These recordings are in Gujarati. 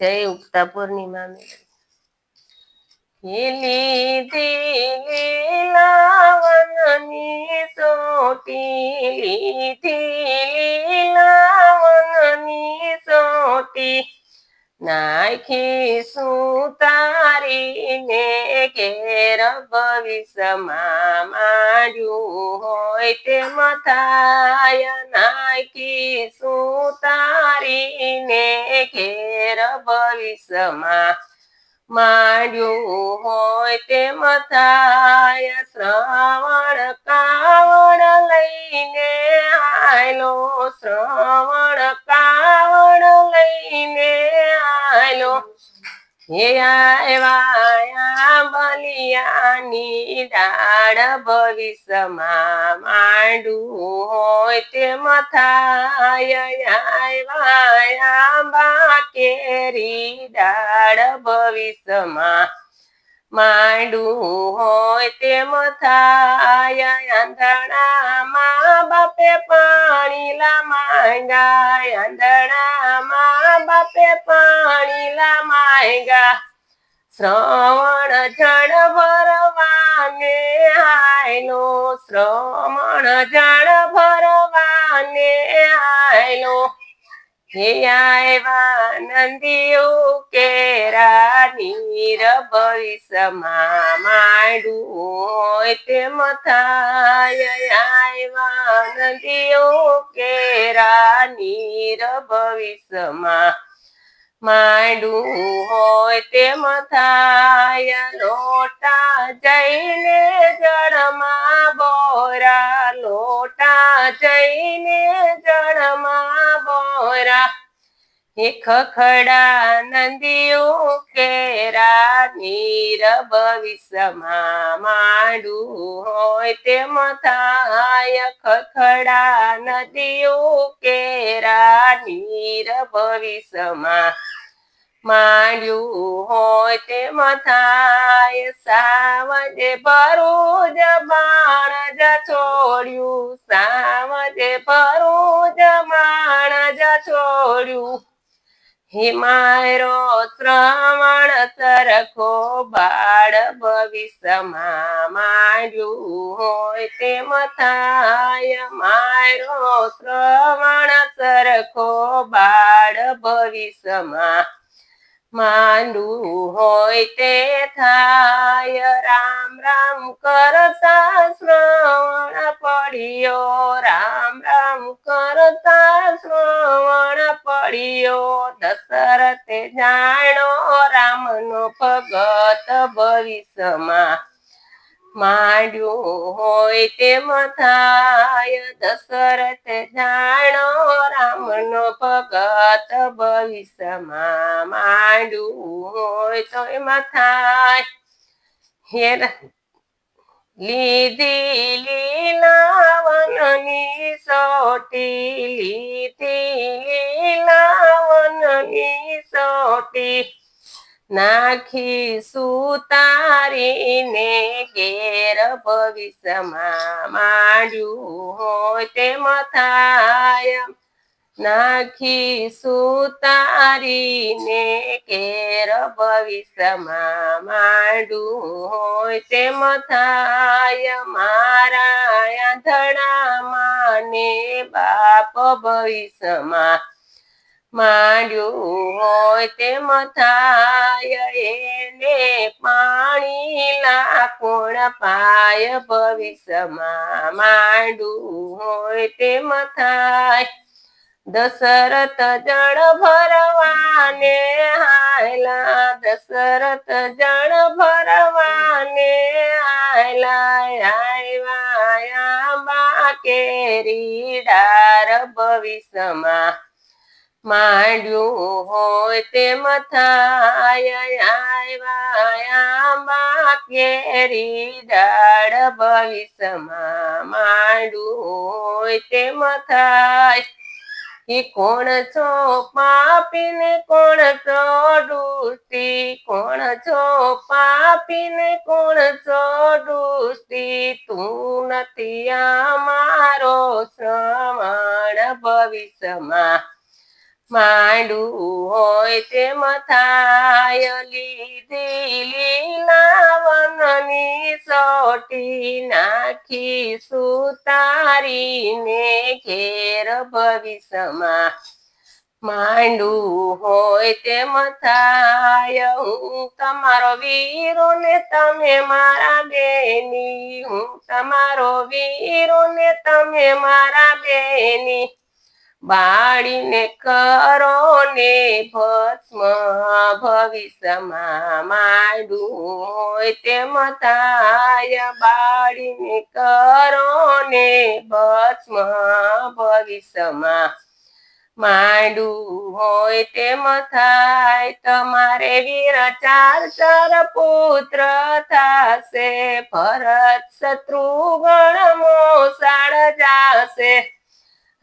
જય ઉગતા પૂર્ણિમા લીલી લીલાવનની સોટી લીધી લીલાવનની નાખી સુતારીને ઘેર ભવિષ્યમાં માંડ્યું હોય તે મથાય નાખી સુતારીને ઘેર ભવિષ્યમાં માંડ્યું હોય તે મથાય શ્રવણ કાવડ લઈને આયલો શ્રવણ આવ્યા બલિયાની ડાળ ભવિષ્યમાં માંડું હોય તે મથાયા બાકેરી ડાળ ભવિષ્યમાં માંડું હોય તે મથાય આંધણામાં બાપે પાણી લા માંગાય આંધણામાં બાપે પાણી લા માંગા શ્રવણ જળ ભરવાને આયલો, શ્રવણ જળ ભરવાને આયલો. હે આયવા નંદીઓ કેરા નીર ભવિષ્યમાં માંડું તે મથાય. આયવા નદીઓ કેરા નીર ભવિષ્યમાં માંડું હોય તે થાય લોટા જઈને જળમાં બોરા લોટા જઈને જળમાં બોરા. એક ખખડા નંદીઓ કેરા નીરબ ભવિષ્યમાં માંડું હોય તે મથાય ખખડા નદીઓ કેરા નીરબ ભવિષ્યમાં માંડ્યું હોય તે મથાય સાવજે ભરૂજ બાણ જ છોડ્યું. સાવજે ભરૂજ બાણ જ છોડ્યું. હિમાયરો શ્રવણ સરખો બાળ ભવિષ્યમાં માંડ્યું હોય તે મથાય મારો શ્રવણ સરખો બાળ ભવિષ્યમાં માંડું હોય તે થાય. રામ રામ કરતા શ્રવણ પડ્યો. રામ રામ કરતા શ્રવણ પડ્યો. જાણો રામનો ભગત ભવિષ્યમાં માંડ્યું હોય તે મથાય દશરથ જાણો રામનો ભગત ભવિષ્યમાં માંડ્યું હોય તો મથાય હેર લીધી લીલાવનની સોટી લીધી લીલાવનની સોટી. નાખી સુતારીને ઘેર ભવિષ્યમાં માંડ્યું હોય તેમ મથાય નાખી સુતારીને કેર ભવિષ્યમાં માંડું હોય તેમ થાય મારા આંધળામાં ને બાપ ભવિષ્યમાં માંડ્યું હોય તેમ થાય એને પાણી લાખોણ પાય ભવિષ્યમાં માંડું હોય તે મથાય દશરથ જળ ભરવાને આયલા, દશરથ જળ ભરવાને આયલા આવ્યા બા કેરી ડાર ભવિષ્યમાં માંડ્યું હોય તેમ થાય. આવ્યા બા કેરી ડાળ ભવિષ્યમાં માંડ્યું હોય તેમ મથાય કે કોણ છો? પાપીને કોણ છો? દુષ્ટિ કોણ છો? પાપીને કોણ છો? દુષ્ટિ તું નથી અમારો શ્રવણ ભવિષ્યમાં. માંડું હોય તેમ થાય સોટી નાખી સુતારીને ઘેર ભવિષ્યમાં. માંડું હોય તેમ થાય, હું તમારો વીરો ને તમે મારા બેની, હું તમારો વીરો ને તમે મારા બેની. બાળીને કરો ને ભસ્મ ભવિષ્યમાં માંડું હોય તેમ થાય. બાળીને કરો ને ભસ્મ ભવિષ્યમાં માંડું હોય તેમ થાય. તમારે વીર ચાર ચાર પુત્ર થાશે. ભરત શત્રુઘ્ન મોસાળ જાશે.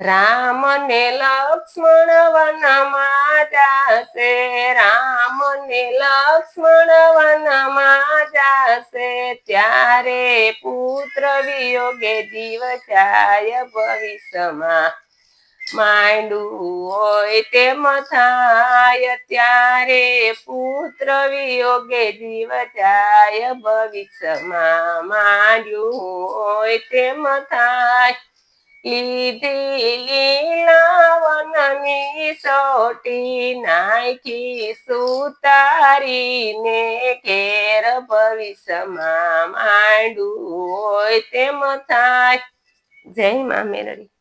રામ ને લક્ષ્મણ વનમાં જાશે. રામ ને લક્ષ્મણ વનમાં જાશે. ત્યારે પુત્ર વિયોગે જીવ જાય ભવિષ્યમાં. માંડું હોય તેમ થાય, ત્યારે પુત્ર વિયોગે જીવ જાય ભવિષ્યમાં. માંડ્યું હોય તેમ થાય લીધી લાવનની સોટી નાખી સુતારીને કેર ભવિષ્યમાં માંડું હોય તેમ થાય. જય મા મેરડી.